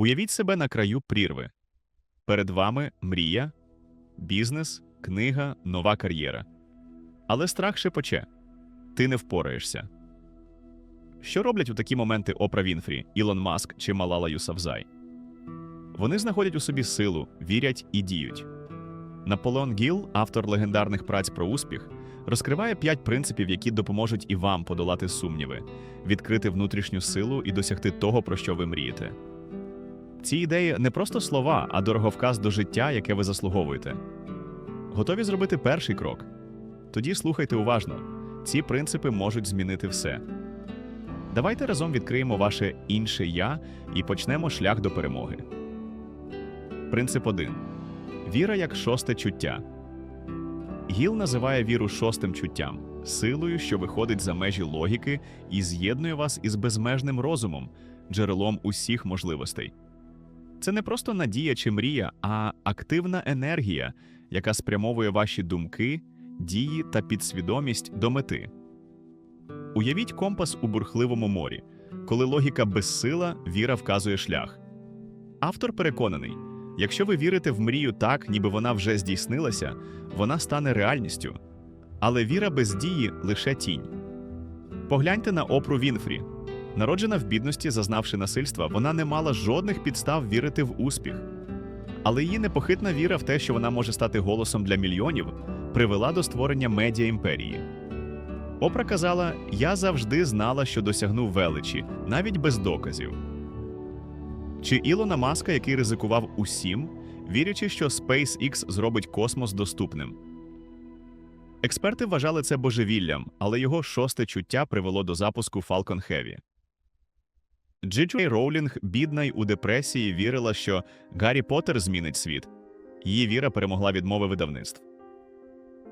Уявіть себе на краю прірви. Перед вами мрія, бізнес, книга, нова кар'єра. Але страх шепоче. Ти не впораєшся. Що роблять у такі моменти Опра Вінфрі, Ілон Маск чи Малала Юсафзай? Вони знаходять у собі силу, вірять і діють. Наполеон Гіл, автор легендарних праць про успіх, розкриває п'ять принципів, які допоможуть і вам подолати сумніви, відкрити внутрішню силу і досягти того, про що ви мрієте. Ці ідеї не просто слова, а дороговказ до життя, яке ви заслуговуєте. Готові зробити перший крок? Тоді слухайте уважно. Ці принципи можуть змінити все. Давайте разом відкриємо ваше інше я і почнемо шлях до перемоги. Принцип 1. Віра як шосте чуття. Гіл називає віру шостим чуттям, силою, що виходить за межі логіки і з'єднує вас із безмежним розумом, джерелом усіх можливостей. Це не просто надія чи мрія, а активна енергія, яка спрямовує ваші думки, дії та підсвідомість до мети. Уявіть компас у бурхливому морі, коли логіка безсила, віра вказує шлях. Автор переконаний, якщо ви вірите в мрію так, ніби вона вже здійснилася, вона стане реальністю. Але віра без дії лише тінь. Погляньте на Опру Вінфрі. Народжена в бідності, зазнавши насильства, вона не мала жодних підстав вірити в успіх. Але її непохитна віра в те, що вона може стати голосом для мільйонів, привела до створення медіа імперії. Опра казала: Я завжди знала, що досягну величі, навіть без доказів. Чи Ілона Маска, який ризикував усім, вірячи, що SpaceX зробить космос доступним. Експерти вважали це божевіллям, але його шосте чуття привело до запуску Falcon Heavy. Джей Роулінг, бідна й у депресії, вірила, що Гаррі Поттер змінить світ. Її віра перемогла відмови видавництв.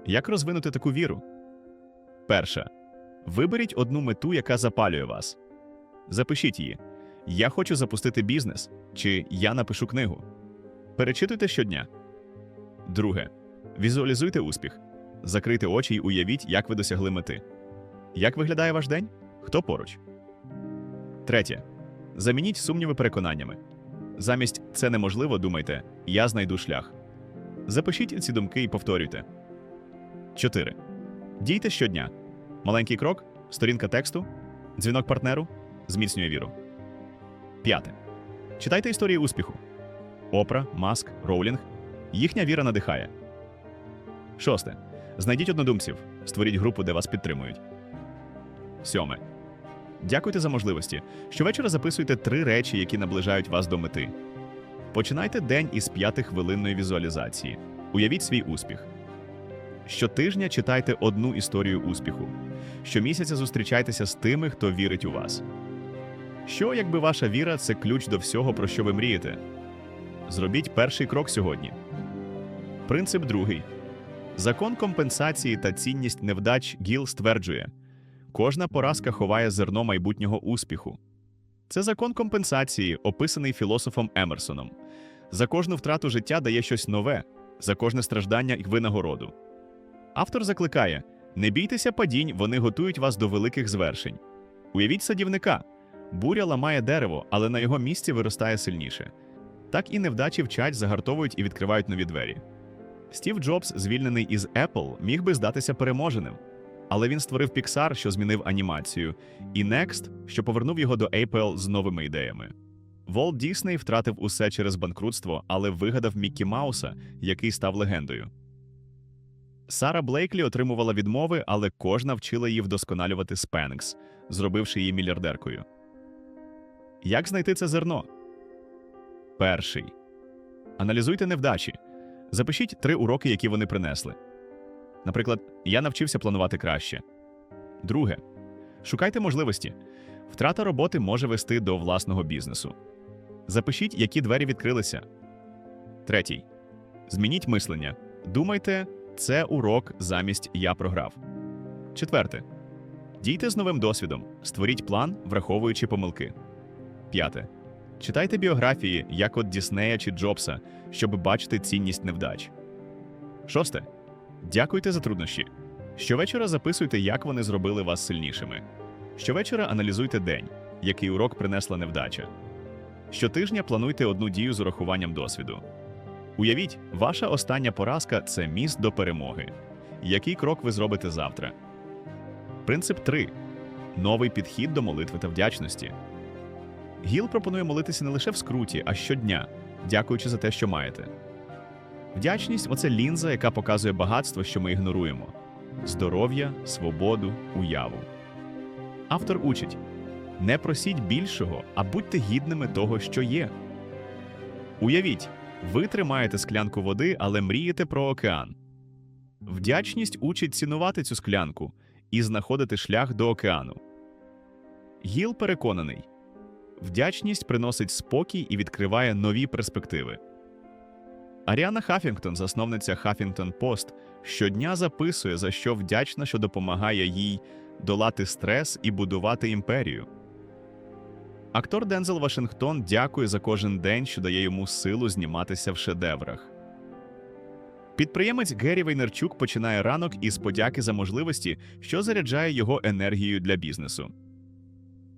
Як розвинути таку віру? Перша. Виберіть одну мету, яка запалює вас. Запишіть її. Я хочу запустити бізнес чи я напишу книгу. Перечитуйте щодня. Друге. Візуалізуйте успіх. Закрийте очі й уявіть, як ви досягли мети. Як виглядає ваш день? Хто поруч? Третє. Замініть сумніви переконаннями. Замість це неможливо, думайте, я знайду шлях. Запишіть ці думки і повторюйте. 4. Дійте щодня. Маленький крок, сторінка тексту, дзвінок партнеру зміцнює віру. П'яте. Читайте історії успіху. Опра, Маск, Роулінг. Їхня віра надихає. Шосте. Знайдіть однодумців. Створіть групу, де вас підтримують. Сьоме. Дякуйте за можливості. Щовечора записуйте три речі, які наближають вас до мети. Починайте день із п'ятихвилинної візуалізації. Уявіть свій успіх. Щотижня читайте одну історію успіху. Щомісяця зустрічайтеся з тими, хто вірить у вас. Що, якби ваша віра це ключ до всього, про що ви мрієте? Зробіть перший крок сьогодні. Принцип другий. Закон компенсації та цінність невдач ГІЛ стверджує, кожна поразка ховає зерно майбутнього успіху. Це закон компенсації, описаний філософом Емерсоном. За кожну втрату життя дає щось нове, за кожне страждання і винагороду. Автор закликає: не бійтеся падінь, вони готують вас до великих звершень. Уявіть садівника. Буря ламає дерево, але на його місці виростає сильніше. Так і невдачі вчать, загартовують і відкривають нові двері. Стів Джобс, звільнений із Apple, міг би здатися переможеним. Але він створив Pixar, що змінив анімацію, і Next, що повернув його до Apple з новими ідеями. Волт Дісней втратив усе через банкрутство, але вигадав Міккі Мауса, який став легендою. Сара Блейклі отримувала відмови, але кожна вчила її вдосконалювати Спенкс, зробивши її мільярдеркою. Як знайти це зерно? Перший. Аналізуйте невдачі. Запишіть три уроки, які вони принесли. Наприклад, я навчився планувати краще. Друге. Шукайте можливості. Втрата роботи може вести до власного бізнесу. Запишіть, які двері відкрилися. Третій. Змініть мислення. Думайте, це урок замість я програв. Четверте. Дійте з новим досвідом. Створіть план, враховуючи помилки. П'яте. Читайте біографії, як от Діснея чи Джобса, щоб бачити цінність невдач. Шосте. Дякуйте за труднощі. Щовечора записуйте, як вони зробили вас сильнішими. Щовечора аналізуйте день, який урок принесла невдача. Щотижня плануйте одну дію з урахуванням досвіду. Уявіть, ваша остання поразка це міст до перемоги. Який крок ви зробите завтра? Принцип 3. Новий підхід до молитви та вдячності. Гіл пропонує молитися не лише в скруті, а щодня, дякуючи за те, що маєте. Вдячність оце лінза, яка показує багатство, що ми ігноруємо: здоров'я, свободу, уяву. Автор учить: не просіть більшого, а будьте гідними того, що є. Уявіть, ви тримаєте склянку води, але мрієте про океан. Вдячність учить цінувати цю склянку і знаходити шлях до океану. Гіл переконаний, вдячність приносить спокій і відкриває нові перспективи. Аріана Хафінгтон, засновниця Хафінгтон Пост, щодня записує, за що вдячна, що допомагає їй долати стрес і будувати імперію. Актор Дензел Вашингтон дякує за кожен день, що дає йому силу зніматися в шедеврах. Підприємець Геррі Вейнерчук починає ранок із подяки за можливості, що заряджає його енергією для бізнесу.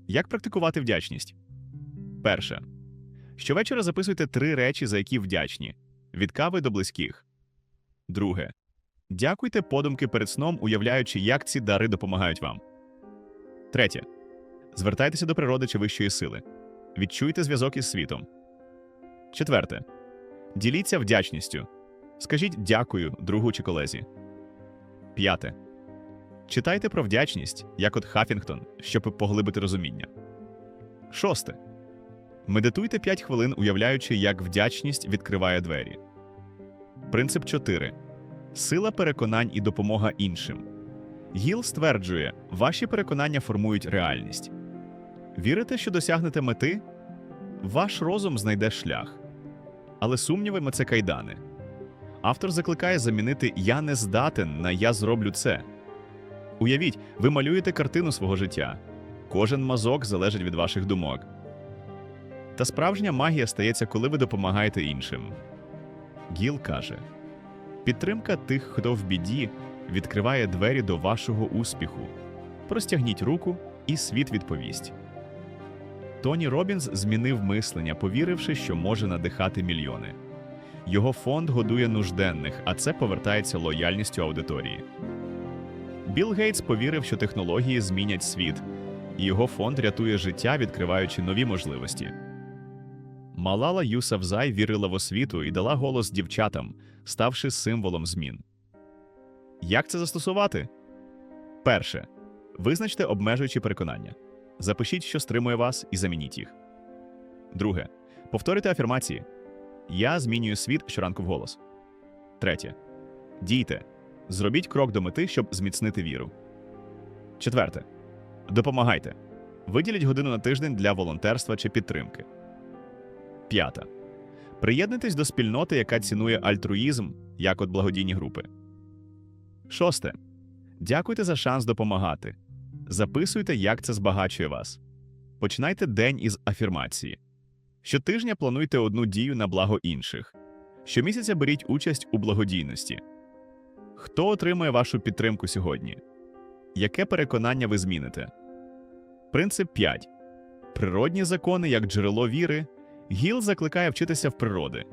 Як практикувати вдячність? Перше. Щовечора записуйте три речі, за які вдячні від кави до близьких. Друге. Дякуйте подумки перед сном, уявляючи, як ці дари допомагають вам. Третє. Звертайтеся до природи чи вищої сили. Відчуйте зв'язок із світом. Четверте. Діліться вдячністю. Скажіть дякую другу чи колезі. П'яте. Читайте про вдячність, як от Хафінгтон, щоб поглибити розуміння. Шосте. Медитуйте 5 хвилин, уявляючи, як вдячність відкриває двері. Принцип 4. Сила переконань і допомога іншим. Гіл стверджує, ваші переконання формують реальність. Вірите, що досягнете мети? Ваш розум знайде шлях. Але сумнівами це кайдани. Автор закликає замінити Я не здатен на Я зроблю це. Уявіть, ви малюєте картину свого життя. Кожен мазок залежить від ваших думок. Та справжня магія стається, коли ви допомагаєте іншим. Гіл каже: підтримка тих, хто в біді, відкриває двері до вашого успіху. Простягніть руку, і світ відповість. Тоні Робінс змінив мислення, повіривши, що може надихати мільйони. Його фонд годує нужденних, а це повертається лояльністю аудиторії. Білл Гейтс повірив, що технології змінять світ, і його фонд рятує життя, відкриваючи нові можливості. Малала Юсафзай вірила в освіту і дала голос дівчатам, ставши символом змін. Як це застосувати? Перше. Визначте обмежуючі переконання. Запишіть, що стримує вас, і замініть їх. Друге. Повторюйте афірмації. Я змінюю світ щоранку вголос. Третє. Дійте. Зробіть крок до мети, щоб зміцнити віру. Четверте. Допомагайте. Виділіть годину на тиждень для волонтерства чи підтримки. П'ята. Приєднуйтесь до спільноти, яка цінує альтруїзм, як от благодійні групи. Шосте. Дякуйте за шанс допомагати. Записуйте, як це збагачує вас. Починайте день із афірмації. Щотижня плануйте одну дію на благо інших. Щомісяця беріть участь у благодійності. Хто отримує вашу підтримку сьогодні? Яке переконання ви зміните? Принцип 5. Природні закони як джерело віри. Гіл закликає вчитися в природи.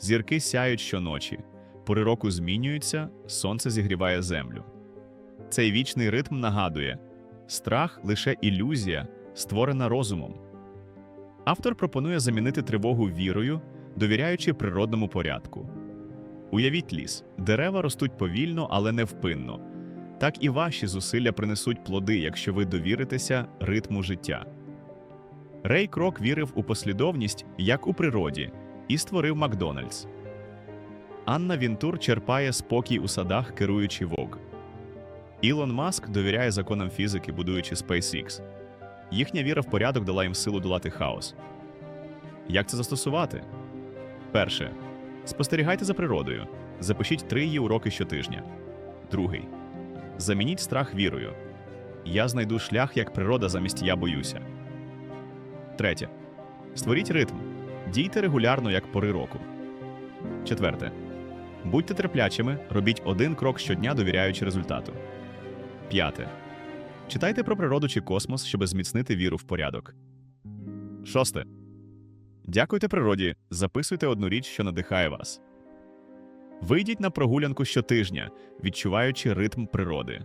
Зірки сяють щоночі, пори року змінюються, сонце зігріває землю. Цей вічний ритм нагадує страх лише ілюзія, створена розумом. Автор пропонує замінити тривогу вірою, довіряючи природному порядку. Уявіть ліс, дерева ростуть повільно, але невпинно. Так і ваші зусилля принесуть плоди, якщо ви довіритеся ритму життя. Рей Крок вірив у послідовність, як у природі, і створив Макдональдс. Анна Вінтур черпає спокій у садах, керуючи Vogue. Ілон Маск довіряє законам фізики, будуючи SpaceX. Їхня віра в порядок дала їм силу долати хаос. Як це застосувати? Перше. Спостерігайте за природою. Запишіть три її уроки щотижня. Другий. Замініть страх вірою. Я знайду шлях, як природа замість я боюся. Третє. Створіть ритм. Дійте регулярно, як пори року. Четверте. Будьте терплячими, робіть один крок щодня, довіряючи результату. П'яте. Читайте про природу чи космос, щоб зміцнити віру в порядок. Шосте. Дякуйте природі, записуйте одну річ, що надихає вас. Вийдіть на прогулянку щотижня, відчуваючи ритм природи.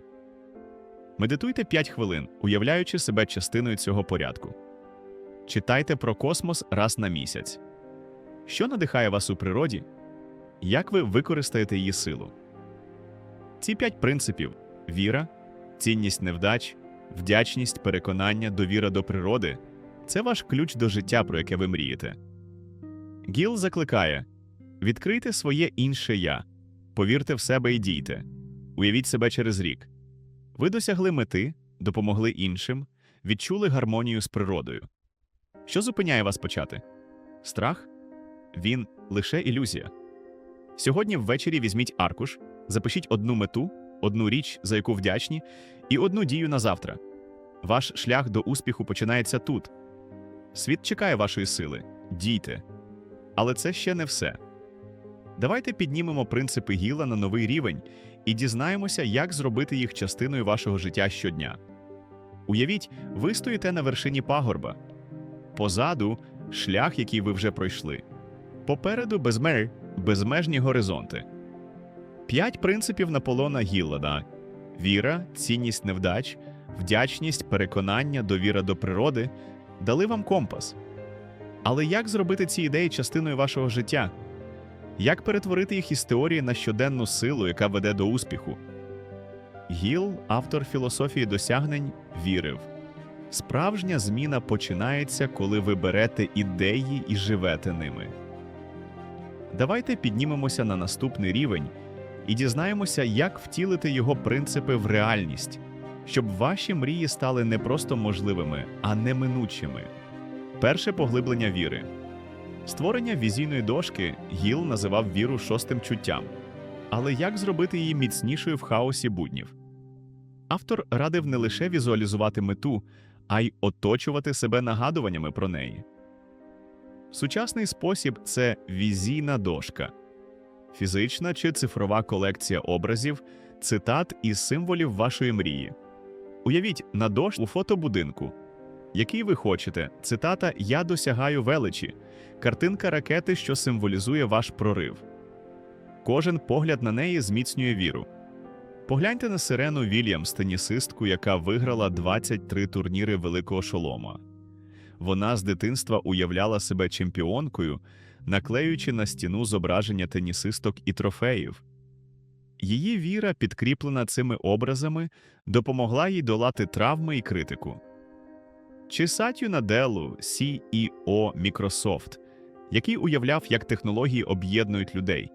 Медитуйте 5 хвилин, уявляючи себе частиною цього порядку. Читайте про космос раз на місяць. Що надихає вас у природі? Як ви використаєте її силу? Ці п'ять принципів віра, цінність невдач, вдячність, переконання, довіра до природи це ваш ключ до життя, про яке ви мрієте. Гіл закликає відкрийте своє інше я, повірте в себе і дійте, уявіть себе через рік. Ви досягли мети, допомогли іншим, відчули гармонію з природою. Що зупиняє вас почати? Страх? Він лише ілюзія. Сьогодні ввечері візьміть аркуш, запишіть одну мету, одну річ, за яку вдячні, і одну дію на завтра. Ваш шлях до успіху починається тут. Світ чекає вашої сили, дійте. Але це ще не все. Давайте піднімемо принципи гіла на новий рівень і дізнаємося, як зробити їх частиною вашого життя щодня. Уявіть, ви стоїте на вершині пагорба. Позаду шлях, який ви вже пройшли. Попереду безмер, безмежні горизонти. П'ять принципів Наполона Гіллада: віра, цінність невдач, вдячність, переконання, довіра до природи дали вам компас. Але як зробити ці ідеї частиною вашого життя? Як перетворити їх із теорії на щоденну силу, яка веде до успіху? Гіл, автор філософії досягнень, вірив. Справжня зміна починається, коли ви берете ідеї і живете ними. Давайте піднімемося на наступний рівень і дізнаємося, як втілити його принципи в реальність, щоб ваші мрії стали не просто можливими, а неминучими. Перше поглиблення віри. Створення візійної дошки Гіл називав віру шостим чуттям. Але як зробити її міцнішою в хаосі буднів? Автор радив не лише візуалізувати мету, а й оточувати себе нагадуваннями про неї. Сучасний спосіб це візійна дошка, фізична чи цифрова колекція образів, цитат і символів вашої мрії. Уявіть на дошці у фотобудинку, який ви хочете, цитата Я досягаю величі, картинка ракети, що символізує ваш прорив. Кожен погляд на неї зміцнює віру. Погляньте на Сирену Вільямс, тенісистку, яка виграла 23 турніри Великого Шолома. Вона з дитинства уявляла себе чемпіонкою, наклеюючи на стіну зображення тенісисток і трофеїв. Її віра, підкріплена цими образами, допомогла їй долати травми і критику. Чи Сатю Наделу, CEO Microsoft, який уявляв, як технології об'єднують людей,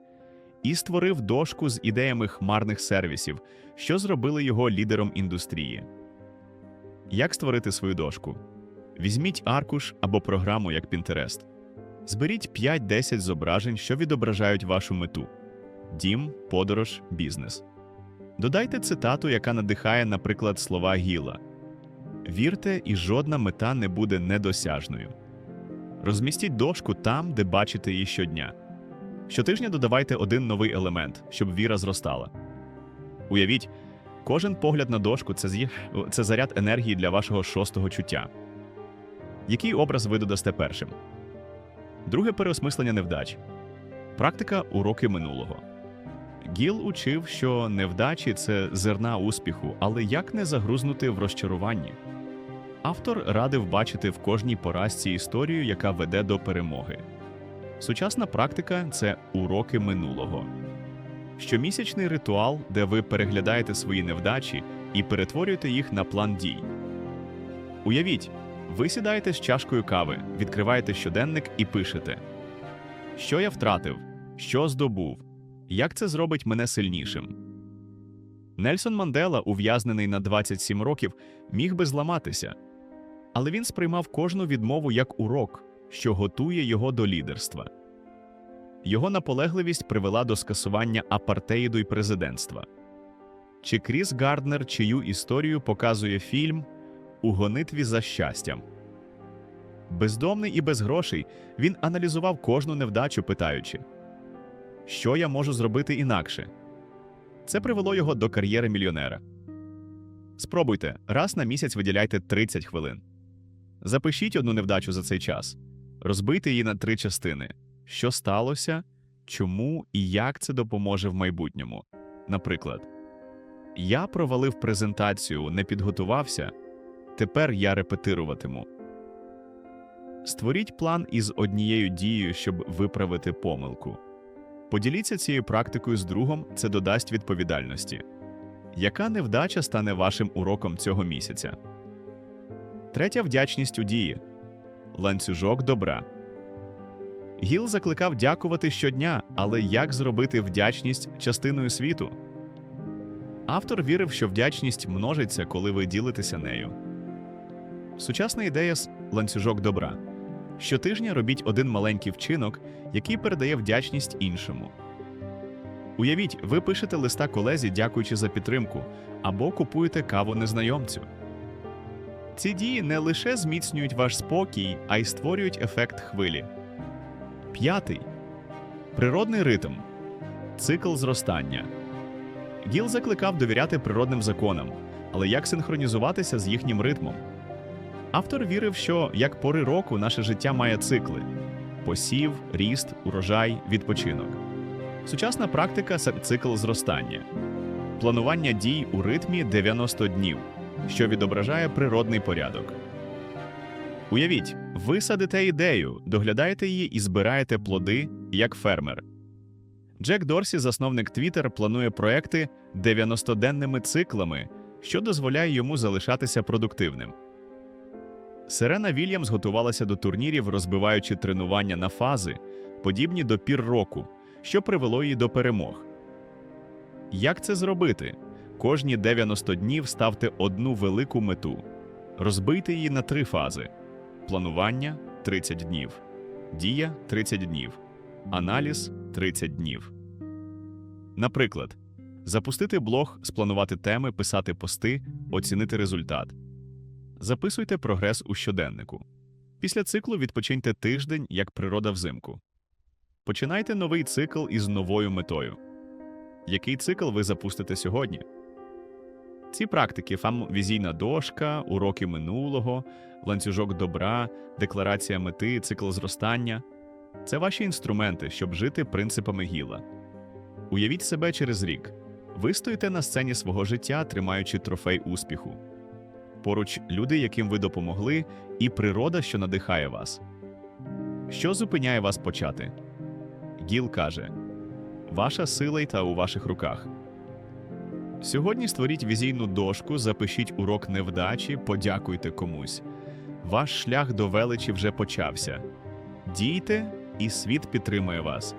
і створив дошку з ідеями хмарних сервісів, що зробили його лідером індустрії. Як створити свою дошку? Візьміть аркуш або програму як Pinterest. Зберіть 5-10 зображень, що відображають вашу мету: дім, подорож, бізнес. Додайте цитату, яка надихає, наприклад, слова Гіла. Вірте, і жодна мета не буде недосяжною. Розмістіть дошку там, де бачите її щодня. Щотижня додавайте один новий елемент, щоб віра зростала. Уявіть, кожен погляд на дошку це, з'є... це заряд енергії для вашого шостого чуття. Який образ ви додасте першим? Друге переосмислення невдач. Практика уроки минулого. Гіл учив, що невдачі це зерна успіху, але як не загрузнути в розчаруванні. Автор радив бачити в кожній поразці історію, яка веде до перемоги. Сучасна практика це уроки минулого. Щомісячний ритуал, де ви переглядаєте свої невдачі і перетворюєте їх на план дій. Уявіть, ви сідаєте з чашкою кави, відкриваєте щоденник і пишете: Що я втратив, що здобув, як це зробить мене сильнішим. Нельсон Мандела, ув'язнений на 27 років, міг би зламатися, але він сприймав кожну відмову як урок, що готує його до лідерства. Його наполегливість привела до скасування апартеїду й президентства. Чи Кріс Гарднер, чию історію показує фільм у гонитві за щастям. Бездомний і без грошей він аналізував кожну невдачу, питаючи, що я можу зробити інакше. Це привело його до кар'єри мільйонера. Спробуйте раз на місяць виділяйте 30 хвилин. Запишіть одну невдачу за цей час. Розбийте її на три частини: що сталося, чому і як це допоможе в майбутньому. Наприклад, я провалив презентацію, не підготувався. Тепер я репетируватиму. Створіть план із однією дією, щоб виправити помилку. Поділіться цією практикою з другом, це додасть відповідальності. Яка невдача стане вашим уроком цього місяця? Третя вдячність у дії ланцюжок добра. Гіл закликав дякувати щодня, але як зробити вдячність частиною світу? Автор вірив, що вдячність множиться, коли ви ділитеся нею. Сучасна ідея з ланцюжок добра. Щотижня робіть один маленький вчинок, який передає вдячність іншому. Уявіть, ви пишете листа колезі, дякуючи за підтримку, або купуєте каву незнайомцю. Ці дії не лише зміцнюють ваш спокій, а й створюють ефект хвилі. П'ятий природний ритм цикл зростання. Гіл закликав довіряти природним законам, але як синхронізуватися з їхнім ритмом? Автор вірив, що як пори року наше життя має цикли: посів, ріст, урожай, відпочинок. Сучасна практика це цикл зростання, планування дій у ритмі 90 днів, що відображає природний порядок. Уявіть, ви садите ідею, доглядаєте її і збираєте плоди як фермер. Джек Дорсі, засновник Twitter, планує проекти 90-денними циклами, що дозволяє йому залишатися продуктивним. Серена Вільямс готувалася до турнірів, розбиваючи тренування на фази, подібні до пір року, що привело її до перемог. Як це зробити? Кожні 90 днів ставте одну велику мету, розбийте її на три фази: планування 30 днів, дія 30 днів, аналіз 30 днів. Наприклад, запустити блог, спланувати теми, писати пости, оцінити результат. Записуйте прогрес у щоденнику. Після циклу відпочиньте тиждень як природа взимку. Починайте новий цикл із новою метою. Який цикл ви запустите сьогодні? Ці практики фам-візійна дошка, уроки минулого, ланцюжок добра, декларація мети, цикл зростання це ваші інструменти, щоб жити принципами гіла. Уявіть себе через рік. Ви стоїте на сцені свого життя, тримаючи трофей успіху. Поруч люди, яким ви допомогли, і природа, що надихає вас. Що зупиняє вас почати? Гіл каже: Ваша сила й та у ваших руках. Сьогодні створіть візійну дошку, запишіть урок невдачі, подякуйте комусь. Ваш шлях до величі вже почався. Дійте, і світ підтримує вас.